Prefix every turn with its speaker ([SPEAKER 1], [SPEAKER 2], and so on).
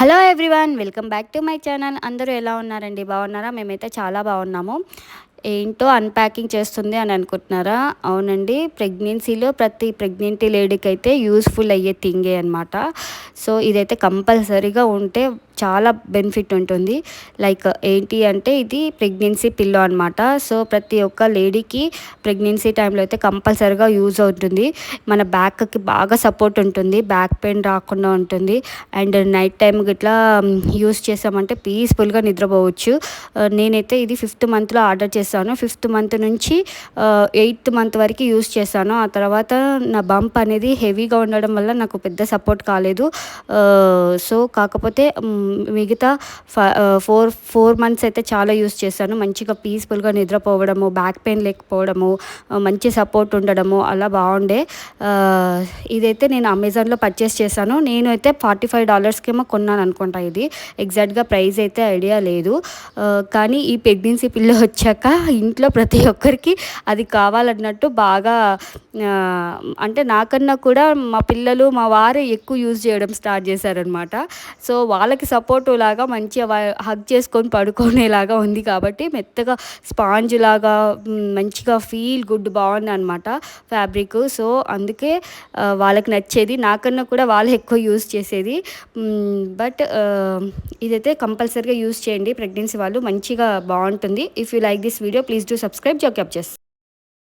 [SPEAKER 1] Hello everyone welcome back to my channel. అందరూ ఎలా ఉన్నారండి? బాగున్నారా? మేమైతే చాలా బాగున్నాము. ఏంటో అన్ప్యాకింగ్ చేస్తుంది అని అనుకుంటున్నారా? అవునండి. ప్రెగ్నెన్సీలో ప్రతి ప్రెగ్నెంటీ లేడీకి అయితే యూస్ఫుల్ అయ్యే థింగే అనమాట సో ఇదైతే కంపల్సరీగా ఉంటే చాలా బెనిఫిట్ ఉంటుంది. లైక్ ఏంటి అంటే ఇది ప్రెగ్నెన్సీ పిల్లో అనమాట సో ప్రతి ఒక్క లేడీకి ప్రెగ్నెన్సీ టైంలో అయితే కంపల్సరీగా యూజ్ అవుతుంది. మన బ్యాక్కి బాగా సపోర్ట్ ఉంటుంది. బ్యాక్ పెయిన్ రాకుండా ఉంటుంది. అండ్ నైట్ టైం ఇట్లా యూస్ చేసామంటే పీస్ఫుల్గా నిద్రపోవచ్చు. నేనైతే ఇది ఫిఫ్త్ మంత్లో ఆర్డర్ చేశాను. ఫిఫ్త్ మంత్ నుంచి ఎయిత్ మంత్ వరకు యూజ్ చేశాను. ఆ తర్వాత నా బంప్ అనేది హెవీగా ఉండడం వల్ల నాకు పెద్ద సపోర్ట్ కాలేదు. సో కాకపోతే మిగతా ఫోర్ ఫోర్ మంత్స్ అయితే చాలా యూస్ చేశాను. మంచిగా పీస్ఫుల్గా నిద్రపోవడము బ్యాక్ పెయిన్ లేకపోవడము మంచి సపోర్ట్ ఉండడము అలా బాగుండే. ఇదైతే నేను అమెజాన్లో పర్చేస్ చేశాను. నేను అయితే ఫార్టీ ఫైవ్ డాలర్స్కేమో కొన్నాను అనుకుంటా ఇది. ఎగ్జాక్ట్గా ప్రైస్ అయితే ఐడియా లేదు. కానీ ఈ ప్రెగ్నెన్సీ పిల్ల వచ్చాక ఇంట్లో ప్రతి ఒక్కరికి అది కావాలన్నట్టు బాగా అంటే నాకన్నా కూడా మా పిల్లలు మా వారే ఎక్కువ యూజ్ చేయడం స్టార్ట్ చేశారనమాట సో వాళ్ళకి సపోర్ట్ లాగా మంచిగా హగ్ చేసుకొని పడుకునేలాగా ఉంది కాబట్టి మెత్తగా స్పాంజ్ లాగా మంచిగా ఫీల్ గుడ్ బాగుంది అనమాట ఫ్యాబ్రిక్ సో అందుకే వాళ్ళకి నచ్చేది. నాకన్నా కూడా వాళ్ళు ఎక్కువ యూజ్ చేసేది. బట్ ఇదైతే కంపల్సరీగా యూజ్ చేయండి. ప్రెగ్నెన్సీ వాళ్ళు మంచిగా బాగుంటుంది. If you like this video please do subscribe job captures